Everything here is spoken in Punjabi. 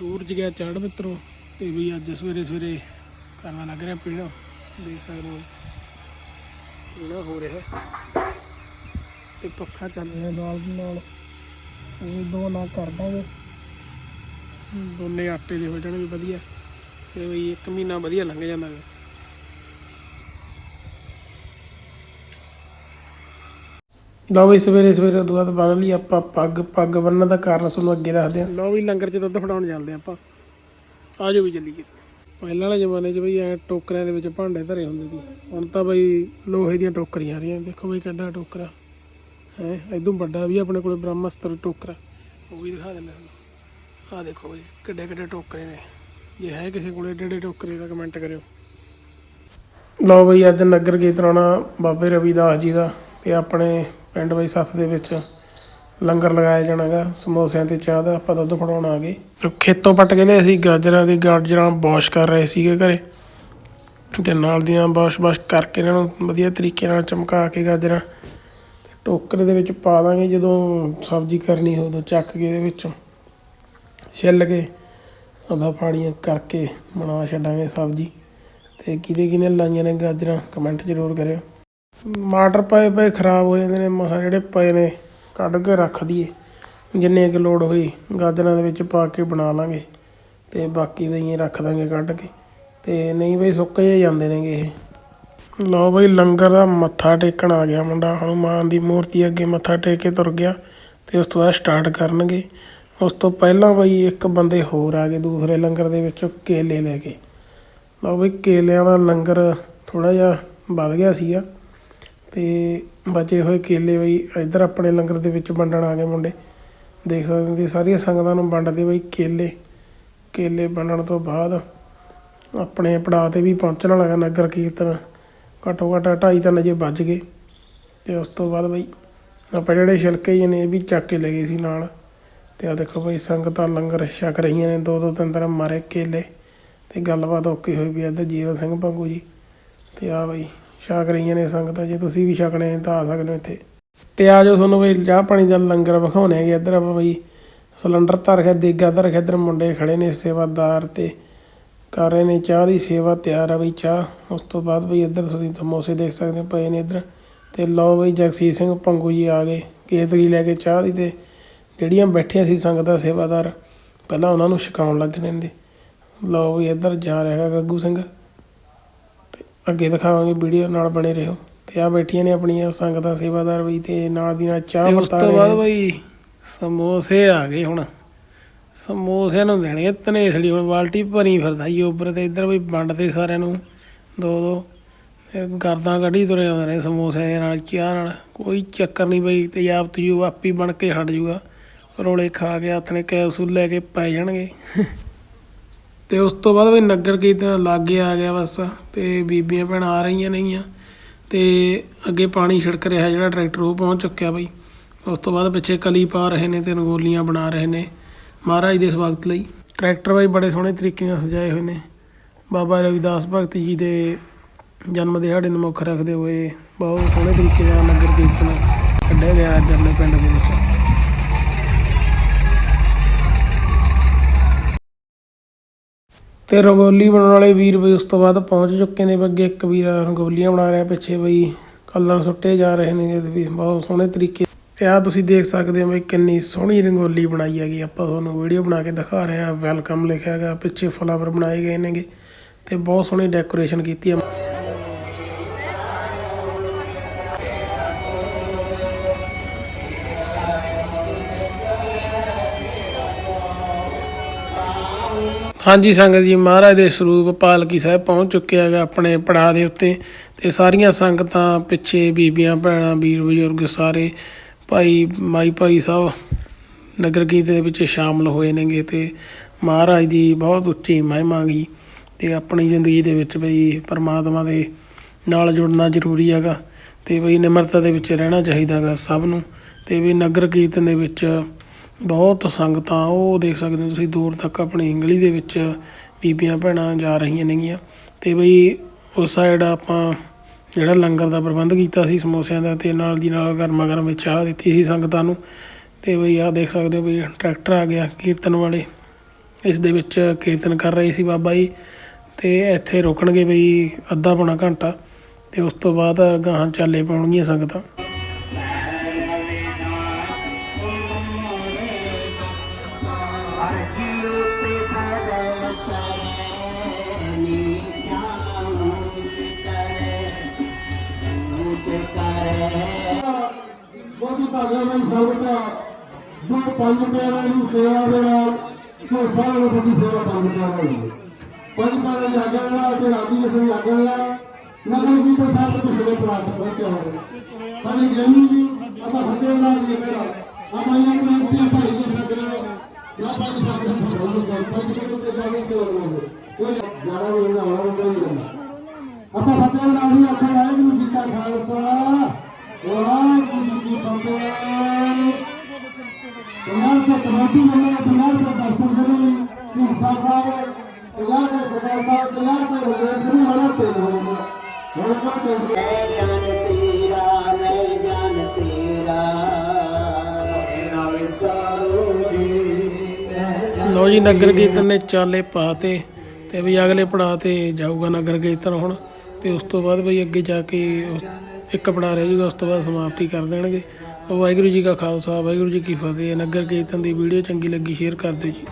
ਸੂਰਜ ਗਿਆ ਚੜ੍ਹ ਮਿੱਤਰੋ, ਤੇ ਵੀ ਅੱਜ ਸਵੇਰੇ ਸਵੇਰੇ ਕਰਨਾ ਲੱਗ ਰਿਹਾ ਪੀਣਾ, ਦੇਖ ਸਕਦੇ ਹੋ। ਪੀਣਾ ਹੋ ਰਿਹਾ ਤੇ ਪੱਖਾ ਚੱਲ ਰਿਹਾ ਨਾਲ ਦੀ ਨਾਲ। ਇਹ ਦੋ ਨਾਲ ਕਰ ਦਾਂਗੇ। ਦੋਨੇ ਆਟੇ ਦੇ ਹੋ ਜਾਣਗੇ, ਵਧੀਆ। ਤੇ ਵੀ ਇੱਕ ਮਹੀਨਾ ਵਧੀਆ ਲੰਘ ਜਾਂਦਾ ਗਾ। ਲਓ ਵੀ ਸਵੇਰੇ ਸਵੇਰੇ ਉਦੋਂ ਬਾਅਦ ਬੰਨ ਲਈ ਆਪਾਂ ਪੱਗ ਪੱਗ ਬੰਨਣ ਦਾ ਕਾਰਨ ਤੁਹਾਨੂੰ ਅੱਗੇ ਦੱਸਦੇ ਹਾਂ। ਲਓ ਵੀ ਲੰਗਰ 'ਚ ਦੁੱਧ ਫੜਾਉਣ ਹਾਂ ਆਪਾਂ। ਆ ਜਾਓ ਵੀ ਚੱਲੀਏ। ਪਹਿਲਾਂ ਵਾਲੇ ਜ਼ਮਾਨੇ 'ਚ ਬਈ ਐ ਟੋਕਰਿਆਂ ਦੇ ਵਿੱਚ ਭਾਂਡੇ ਧਰੇ ਹੁੰਦੇ ਸੀ। ਹੁਣ ਤਾਂ ਬਈ ਲੋਹੇ ਦੀਆਂ ਟੋਕਰੀਆਂ ਆ ਰਹੀਆਂ। ਦੇਖੋ ਬਈ ਕਿੱਡਾ ਟੋਕਰਾ। ਹੈ ਇਦੋਂ ਵੱਡਾ ਵੀ ਆਪਣੇ ਕੋਲੇ ਬ੍ਰਹਮਸਤਰ ਟੋਕਰਾ। ਉਹ ਵੀ ਦਿਖਾ ਦਿੰਦਾ ਤੁਹਾਨੂੰ। ਆ ਦੇਖੋ ਬਈ ਕਿੱਡੇ ਕਿੱਡੇ ਟੋਕਰੇ ਨੇ। ਜੇ ਹੈ ਕਿਸੇ ਕੋਲੇ ਏਡੇ ਏਡੇ ਟੋਕਰੇ ਦਾ ਕਮੈਂਟ ਕਰਿਓ। ਲਓ ਬਈ ਅੱਜ ਨਗਰ ਕੀਰਤਨਾਣਾ ਬਾਬੇ ਰਵੀਦਾਸ ਜੀ ਦਾ ਤੇ ਆਪਣੇ ਪਿੰਡ ਬਾਈ ਸੱਤ ਦੇ ਵਿੱਚ ਲੰਗਰ ਲਗਾਇਆ ਜਾਣਾਗਾ ਸਮੋਸਿਆਂ ਤੇ ਚਾਹ ਦਾ ਆਪਾਂ ਦੁੱਧ ਫੜਾਉਣ ਆ ਗਏ। ਤੇ ਖੇਤੋਂ ਪੱਟ ਕੇ ਲਿਆ ਸੀ, ਗਾਜਰਾਂ ਦੀ ਗਾਜਰਾਂ ਵਾਸ਼ ਕਰ ਰਹੇ ਸੀਗੇ ਘਰੇ। ਤੇ ਨਾਲ ਦੀਆਂ ਵਾਸ਼ ਵਾਸ਼ ਕਰਕੇ ਇਹਨਾਂ ਨੂੰ ਵਧੀਆ ਤਰੀਕੇ ਨਾਲ ਚਮਕਾ ਕੇ ਗਾਜਰਾਂ ਟੋਕਰੇ ਦੇ ਵਿੱਚ ਪਾ ਦਾਂਗੇ, ਜਦੋਂ ਸਬਜ਼ੀ ਕਰਨੀ ਹੋ ਉਦੋਂ ਚੱਕ ਕੇ ਇਹਦੇ ਵਿੱਚ ਛਿੱਲ ਕੇ ਉਹਦਾ ਫਾੜੀਆਂ ਕਰਕੇ ਬਣਾ ਛੱਡਾਂਗੇ ਸਬਜ਼ੀ। ਤੇ ਕਿਹਦੇ ਕਿਹਨੇ ਲਾਈਆਂ ਨੇ ਗਾਜਰਾਂ ਕਮੈਂਟ ਜ਼ਰੂਰ ਕਰਿਓ। ਟਮਾਟਰ ਪਏ ਪਏ ਖਰਾਬ ਹੋ ਜਾਂਦੇ ਨੇ, ਮਸਾ ਜਿਹੜੇ ਪਏ ਨੇ ਕੱਢ ਕੇ ਰੱਖ ਦਈਏ। ਜਿੰਨੇ ਕੁ ਲੋੜ ਹੋਈ, ਗਾਜਰਾਂ ਦੇ ਵਿੱਚ ਪਾ ਕੇ ਬਣਾ ਲਾਂਗੇ ਅਤੇ ਬਾਕੀ ਬਈ ਰੱਖ ਦਾਂਗੇ ਕੱਢ ਕੇ। ਅਤੇ ਨਹੀਂ ਬਈ ਸੁੱਕ ਜੇ ਜਾਂਦੇ ਨੇਗੇ ਇਹ। ਲਓ ਬਈ ਲੰਗਰ ਦਾ ਮੱਥਾ ਟੇਕਣ ਆ ਗਿਆ ਮੁੰਡਾ। ਹਨੂਮਾਨ ਦੀ ਮੂਰਤੀ ਅੱਗੇ ਮੱਥਾ ਟੇਕ ਕੇ ਤੁਰ ਗਿਆ ਅਤੇ ਉਸ ਤੋਂ ਬਾਅਦ ਸਟਾਰਟ ਕਰਨਗੇ। ਉਸ ਤੋਂ ਪਹਿਲਾਂ ਬਈ ਇੱਕ ਬੰਦੇ ਹੋਰ ਆ ਗਏ ਦੂਸਰੇ ਲੰਗਰ ਦੇ ਵਿੱਚੋਂ, ਕੇਲੇ ਲੈ ਕੇ। ਲਓ ਬਈ ਕੇਲਿਆਂ ਦਾ ਲੰਗਰ ਥੋੜ੍ਹਾ ਜਿਹਾ ਵੱਧ ਗਿਆ ਸੀਗਾ। ਅਤੇ ਬਚੇ ਹੋਏ ਕੇਲੇ ਬਈ ਇੱਧਰ ਆਪਣੇ ਲੰਗਰ ਦੇ ਵਿੱਚ ਵੰਡਣ ਆ ਗਏ ਮੁੰਡੇ। ਦੇਖ ਸਕਦੇ ਹੋ ਤੁਸੀਂ, ਸਾਰੀਆਂ ਸੰਗਤਾਂ ਨੂੰ ਵੰਡਦੇ ਬਈ ਕੇਲੇ। ਕੇਲੇ ਵੰਡਣ ਤੋਂ ਬਾਅਦ ਆਪਣੇ ਪੜਾਅ ਤੇ ਵੀ ਪਹੁੰਚਣ ਲੱਗਾ ਨਗਰ ਕੀਰਤਨ। ਘੱਟੋ ਘੱਟ ਢਾਈ ਤਿੰਨ ਜੇ ਵੱਜ ਗਏ। ਤੇ ਉਸ ਤੋਂ ਬਾਅਦ ਬਈ ਆਪਾਂ ਜਿਹੜੇ ਛਿਲਕੇ ਜਿਹੇ ਨੇ ਇਹ ਵੀ ਚੱਕ ਕੇ ਲੈ ਗਏ ਸੀ ਨਾਲ। ਤੇ ਆ ਦੇਖੋ ਬਈ ਸੰਗਤਾਂ ਲੰਗਰ ਛਕ ਰਹੀਆਂ ਨੇ ਦੋ ਦੋ ਤਿੰਨ ਤਿੰਨ ਮਾਰੇ ਕੇਲੇ। ਤੇ ਗੱਲਬਾਤ ਓਕੇ ਹੋਈ ਵੀ ਇੱਧਰ ਜੀਵਨ ਸਿੰਘ ਭੰਗੂ ਜੀ। ਤੇ ਆ ਬਈ ਛਕ ਰਹੀਆਂ ਨੇ ਸੰਗਤਾਂ, ਜੇ ਤੁਸੀਂ ਵੀ ਛਕਣੇ ਤਾਂ ਆ ਸਕਦੇ ਹੋ ਇੱਥੇ। ਤੇ ਆ ਜਾਓ ਤੁਹਾਨੂੰ ਬਈ, ਚਾਹ ਪਾਣੀ ਦਾ ਲੰਗਰ ਵਿਖਾਉਣੇ ਹੈਗੇ ਇੱਧਰ ਆਪਾਂ ਬਈ। ਸਿਲੰਡਰ ਧਰ ਕੇ, ਦੇਗਾ ਧਰ ਕੇ ਇੱਧਰ ਮੁੰਡੇ ਖੜੇ ਨੇ ਸੇਵਾਦਾਰ ਤੇ ਕਰ ਰਹੇ ਨੇ ਚਾਹ ਦੀ ਸੇਵਾ, ਤਿਆਰ ਆ ਬਈ ਚਾਹ। ਉਸ ਤੋਂ ਬਾਅਦ ਬਈ ਇੱਧਰ ਤੁਸੀਂ ਸਮੋਸੇ ਦੇਖ ਸਕਦੇ ਹੋ ਪਏ ਨੇ ਇੱਧਰ। ਤੇ ਲਓ ਬਈ, ਜਗਸੀਰ ਸਿੰਘ ਪੰਗੂ ਜੀ ਆ ਗਏ, ਕੇਤਲੀ ਲੈ ਕੇ ਚਾਹ ਦੀ ਤੇ ਜਿਹੜੀਆਂ ਬੈਠੀਆਂ ਸੀ ਸੰਗਤਾਂ ਸੇਵਾਦਾਰ, ਪਹਿਲਾਂ ਉਹਨਾਂ ਨੂੰ ਛਕਾਉਣ ਲੱਗ ਨੇ। ਲਓ ਵੀ ਇੱਧਰ ਜਾ ਰਿਹਾ ਹੈਗਾ ਗੱਗੂ ਸਿੰਘ। ਅੱਗੇ ਦਿਖਾਵਾਂਗੇ ਵੀਡੀਓ ਨਾਲ ਬਣੇ ਰਹੋ। ਤੇ ਆ ਬੈਠੀਆਂ ਨੇ ਆਪਣੀਆਂ ਸੰਗਤਾਂ ਸੇਵਾਦਾਰ ਬਈ ਤੇ ਨਾਲ ਦੀ ਨਾਲ ਚਾਹ ਵਰਤਾ ਰਹੇ ਉਸ ਤੋਂ ਬਾਅਦ ਬਈ ਸਮੋਸੇ ਆ ਗਏ ਹੁਣ। ਸਮੋਸਿਆਂ ਨੂੰ ਦੇਣਗੇ ਤਨੇਸੜੀ ਹੁਣ ਬਾਲਟੀ ਭਰੀ ਫਿਰਦਾ ਜੀ ਉੱਪਰ ਤੇ ਇੱਧਰ ਵੀ ਵੰਡਦੇ ਸਾਰਿਆਂ ਨੂੰ ਦੋ ਦੋ। ਗਰਦਾਂ ਕੱਢੀ ਤੁਰੇ ਆਉਂਦੇ ਨੇ ਸਮੋਸੇ ਦੇ ਨਾਲ ਚਾਹ ਨਾਲ। ਕੋਈ ਚੱਕਰ ਨਹੀਂ ਬਈ ਤੇਜ਼ਾਬ ਤਜੂ ਆਪੀ ਬਣ ਕੇ ਹਟ ਜੂਗਾ। ਰੋਲੇ ਖਾ ਕੇ ਹੱਥ ਨੇ ਕੈਪਸੂਲ ਲੈ ਕੇ ਪੈ ਜਾਣਗੇ। ਤੇ ਉਸ ਤੋਂ ਬਾਅਦ ਵੀ ਨਗਰ ਕੀਰਤਨ ਲਾਗੇ ਆ ਗਿਆ ਬਸ, ਤੇ ਬੀਬੀਆਂ ਭੈਣਾਂ ਆ ਰਹੀਆਂ ਨੇਗੀਆਂ, ਤੇ ਅੱਗੇ ਪਾਣੀ ਛਿੜਕ ਰਿਹਾ ਜਿਹੜਾ ਟਰੈਕਟਰ ਉਹ ਪਹੁੰਚ ਚੁੱਕਿਆ ਬਈ। ਉਸ ਤੋਂ ਬਾਅਦ ਪਿੱਛੇ ਕਲੀ ਪਾ ਰਹੇ ਨੇ ਤੇ ਰੰਗੋਲੀਆਂ ਬਣਾ ਰਹੇ ਨੇ, ਮਹਾਰਾਜ ਦੇ ਸਵਾਗਤ ਲਈ। ਟਰੈਕਟਰ ਬਾਈ ਬੜੇ ਸੋਹਣੇ ਤਰੀਕੇ ਨਾਲ ਸਜਾਏ ਹੋਏ ਨੇ। ਬਾਬਾ ਰਵਿਦਾਸ ਭਗਤ ਜੀ ਦੇ ਜਨਮ ਦਿਹਾੜੇ ਨੂੰ ਮੁੱਖ ਰੱਖਦੇ ਹੋਏ ਬਹੁਤ ਸੋਹਣੇ ਤਰੀਕੇ ਨਾਲ ਨਗਰ ਕੀਰਤਨ ਕੱਢਿਆ ਗਿਆ ਅੱਜ ਆਪਣੇ ਪਿੰਡ ਦੇ ਵਿੱਚ। ਤੇ ਰੰਗੋਲੀ ਬਣਾਉਣ ਵਾਲੇ ਵੀਰ ਬਈ ਉਸ ਤੋਂ ਬਾਅਦ ਪਹੁੰਚ ਚੁੱਕੇ ਨੇ ਵੀ ਅੱਗੇ ਇੱਕ ਵੀਰ ਰੰਗੋਲੀਆਂ ਬਣਾ ਰਿਹਾ ਪਿੱਛੇ ਬਈ ਕਲਰ ਸੁੱਟੇ ਜਾ ਰਹੇ ਨੇ ਤੇ ਵੀ ਬਹੁਤ ਸੋਹਣੇ ਤਰੀਕੇ ਤੇ ਆ ਤੁਸੀਂ ਦੇਖ ਸਕਦੇ ਹੋ ਬਈ ਕਿੰਨੀ ਸੋਹਣੀ ਰੰਗੋਲੀ ਬਣਾਈ ਹੈਗੀ, ਆਪਾਂ ਤੁਹਾਨੂੰ ਵੀਡੀਓ ਬਣਾ ਕੇ ਦਿਖਾ ਰਹੇ ਹਾਂ ਵੈਲਕਮ ਲਿਖਿਆ ਹੈਗਾ, ਪਿੱਛੇ ਫਲਾਵਰ ਬਣਾਏ ਗਏ ਨੇਗੇ ਤੇ ਬਹੁਤ ਸੋਹਣੀ ਡੈਕੋਰੇਸ਼ਨ ਕੀਤੀ ਹੈ। ਹਾਂਜੀ ਸੰਗਤ ਜੀ, ਮਹਾਰਾਜ ਦੇ ਸਰੂਪ ਪਾਲਕੀ ਸਾਹਿਬ ਪਹੁੰਚ ਚੁੱਕਿਆ ਹੈਗਾ ਆਪਣੇ ਪੜਾਅ ਦੇ ਉੱਤੇ ਤੇ ਸਾਰੀਆਂ ਸੰਗਤਾਂ ਪਿੱਛੇ ਬੀਬੀਆਂ, ਭੈਣਾਂ, ਵੀਰ ਬਜ਼ੁਰਗ ਸਾਰੇ ਭਾਈ, ਮਾਈ ਭਾਈ ਸਾਹਿਬ ਨਗਰ ਕੀਰਤਨ ਦੇ ਵਿੱਚ ਸ਼ਾਮਲ ਹੋਏ ਨੇਗੇ ਤੇ ਮਹਾਰਾਜ ਦੀ ਬਹੁਤ ਉੱਚੀ ਮਹਿਮਾ ਗਈ ਤੇ ਆਪਣੀ ਜ਼ਿੰਦਗੀ ਦੇ ਵਿੱਚ ਬਈ ਪਰਮਾਤਮਾ ਦੇ ਨਾਲ ਜੁੜਨਾ ਜ਼ਰੂਰੀ ਹੈਗਾ ਤੇ ਬਈ ਨਿਮਰਤਾ ਦੇ ਵਿੱਚ ਰਹਿਣਾ ਚਾਹੀਦਾ ਹੈਗਾ ਸਭ ਨੂੰ ਤੇ ਵੀ ਨਗਰ ਕੀਰਤਨ ਦੇ ਵਿੱਚ ਬਹੁਤ ਸੰਗਤਾਂ, ਉਹ ਦੇਖ ਸਕਦੇ ਹੋ ਤੁਸੀਂ ਦੂਰ ਤੱਕ ਆਪਣੀ ਇੰਗਲੀ ਦੇ ਵਿੱਚ ਬੀਬੀਆਂ ਭੈਣਾਂ ਜਾ ਰਹੀਆਂ ਨੇਗੀਆਂ। ਤੇ ਬਈ ਉਸ ਸਾਈਡ ਆਪਾਂ ਜਿਹੜਾ ਲੰਗਰ ਦਾ ਪ੍ਰਬੰਧ ਕੀਤਾ ਸੀ ਸਮੋਸਿਆਂ ਦਾ ਤੇ ਨਾਲ ਦੀ ਨਾਲ ਗਰਮਾ ਗਰਮ ਵਿੱਚ ਚਾਹ ਦਿੱਤੀ ਸੀ ਸੰਗਤਾਂ ਨੂੰ। ਤੇ ਬਈ ਆਹ ਦੇਖ ਸਕਦੇ ਹੋ ਵੀ ਟਰੈਕਟਰ ਆ ਗਿਆ ਕੀਰਤਨ ਵਾਲੇ। ਇਸ ਦੇ ਵਿੱਚ ਕੀਰਤਨ ਕਰ ਰਹੇ ਸੀ ਬਾਬਾ ਜੀ। ਤੇ ਇੱਥੇ ਰੁਕਣਗੇ ਬਈ ਅੱਧਾ ਪੌਣਾ ਘੰਟਾ ਤੇ ਉਸ ਤੋਂ ਬਾਅਦ ਗਾਹਾਂ ਚਾਲੇ ਪਾਉਣਗੀਆਂ ਸੰਗਤਾਂ। ਪੰਜ ਪਿਆਰਿਆਂ ਦੀ ਸੇਵਾ ਦੇ ਨਾਲ ਜੋ ਸਾਰਿਆਂ ਨੂੰ ਵੱਡੀ ਸੇਵਾ ਪੰਜ ਪਿਆਰਿਆਂ ਦੀ। ਪੰਜ ਪਿਆਰਿਆਂ ਦੀ ਆਗਿਆ ਨਾਲ ਤੇ ਰਾਜੀ ਜੀ ਦੀ ਆਗਿਆ ਨਾਲ ਨਗਰ ਜੀ ਦੇ ਸਾਹਿਬ ਪਿਛਲੇ ਪ੍ਰਾਪਤ ਪਹੁੰਚਿਆ ਹੋਵੇ ਸਾਡੇ ਗਿਆਨੀ ਜੀ, ਆਪਾਂ ਫਤਿਹ ਨਾਲ ਦੀ ਮੇਰਾ ਆਪਾਂ ਇਹਨਾਂ ਨੂੰ ਭਾਈ ਜੀ ਸਕਰਾ ਜਾਂ ਪੰਜ ਸਾਡੇ ਹੱਥ ਬੋਲੋ ਕਰ ਪੰਜ ਕਿਲੋ ਜਾਣੇ ਤੇ ਹੋਣਗੇ ਉਹ ਜਾਣਾ ਵੀ ਆਉਣਾ ਹੁੰਦਾ ਆਪਾਂ ਫਤਿਹ ਬਣਾ ਦੀ ਆਖੋ ਵਾਹਿਗੁਰੂ ਜੀ ਕਾ ਖਾਲਸਾ ਵਾਹਿਗੁਰੂ ਜੀ ਕੀ ਫਤਿਹ ਪੰਜਾਬ ਦੇ ਕਮੇਟੀ ਵੱਲੋਂ ਪੰਜਾਬ ਦੇ ਦਰਸ਼ਨ ਲਈ ਢੀਂਸਾ ਸਾਹਿਬ ਪੰਜਾਬ ਦੇ ਸਰਦਾਰ ਸਾਹਿਬ ਪੰਜਾਬ ਦੇ ਵਜ਼ੀਰ ਸਿੰਘ ਬੜਾ ਤੇਜ਼ ਹੋਏ ਨੇ ਹੁਣ ਕੋ ਤੇਜ਼ ਮੈਂ ਜਾਨ ਤੇਰਾ ਮੈਂ ਜਾਨ ਤੇਰਾ। ਲੋ ਜੀ ਨਗਰ ਕੀਰਤਨ ਨੇ ਚਾਲੇ ਪਾਤੇ ਤੇ ਵੀ ਅਗਲੇ ਪੜਾਅ ਤੇ ਜਾਊਗਾ ਨਗਰ ਕੀਰਤਨ ਹੁਣ। ਤੇ ਉਸ ਤੋਂ ਬਾਅਦ ਬਈ ਅੱਗੇ ਜਾ ਕੇ ਇੱਕ ਪੜਾਅ ਰਹਿ ਜਾਊਗਾ ਉਸ ਤੋਂ ਬਾਅਦ ਸਮਾਪਤੀ ਕਰ ਦੇਣਗੇ। ਵਾਹਿਗੁਰੂ ਜੀ ਕਾ ਖਾਲਸਾ, ਵਾਹਿਗੁਰੂ ਜੀ ਕੀ ਫਤਿਹ। ਨਗਰ ਕੀਰਤਨ ਦੀ ਵੀਡੀਓ ਚੰਗੀ ਲੱਗੀ, ਸ਼ੇਅਰ ਕਰ ਦਿਓ ਜੀ।